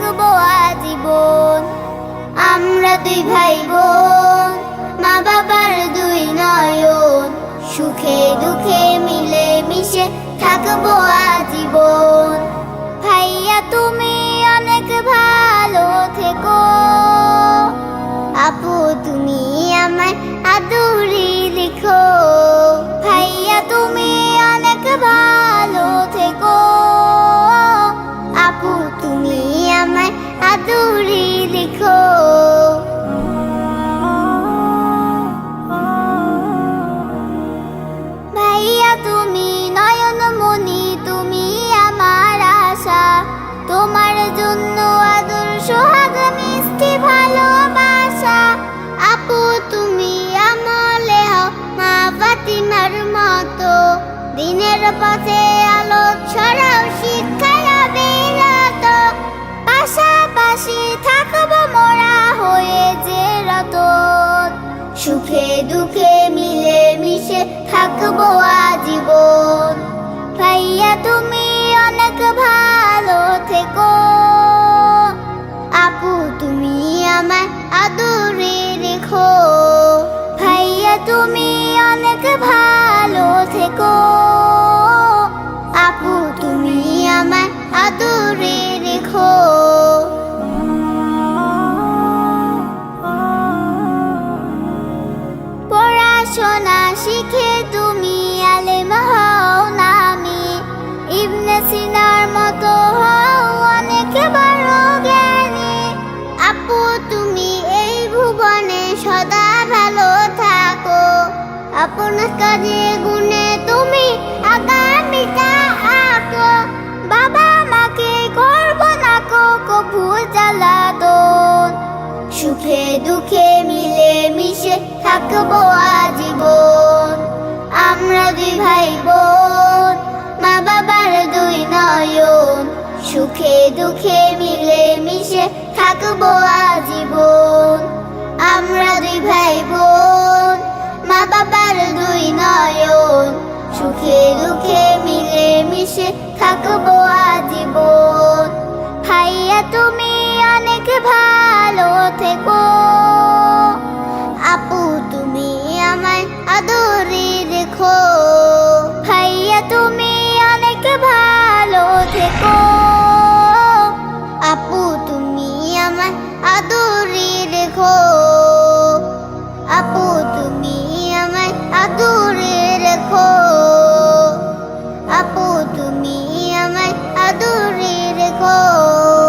থাকব আজীবন। আমরা দুই ভাই বোন মা বাবার দুই নয়ন। সুখে দুঃখে মিলে মিশে থাকব আজীবন। ভাইয়া, তুমি অনেক ভালো থেকো। আপু, তুমি আমায় আদুরি লিখো। ভাইয়া, তুমি অনেক ভালো আদুরি লিখো ভাইয়া, তুমি নয়ন মনি তুমি আমার আশা। তোমার জন্য আদর, সোহাগ, মিষ্টি ভালোবাসা। আপু, তুমি আমলে মা ফাতিমার মতো। দিনের পথে আলো দুঃখে মিলে মিশে থাকব আজীবন। ভাইয়া, তুমি অনেক ভালো থেকো। আপু, তুমি আমায় আদরে রেখো। ভাইয়া, তুমি অনেক ভালো থেকো। আপু, তুমি আমায় আদরে রেখো। পড়াশোনা শিখে তুমি আলেম হও নামি ইবনে সিনার মতো হও অনেক বড় জ্ঞানী। আপু, তুমি এই ভুবনে সদা ভালো থাকো। আপনার কাজে গুণে তুমি আগামীটা আঁকো। বাবা মাকে করব না কো কভু জ্বালাতন সুখে দুঃখে মিলে মিশে থাকব ভাই বোন মা বাবার দুই নয়ন, সুখে দুঃখে মিলে মিশে থাকব আজীবন। আমরা দুই ভাই বোন মা বাবার দুই নয়ন, সুখে দুঃখে মিলে মিশে থাকব আজীবন। ভাইয়া, তুমি অনেক ভালো থেকো। তুমি আমার আদরের ঘর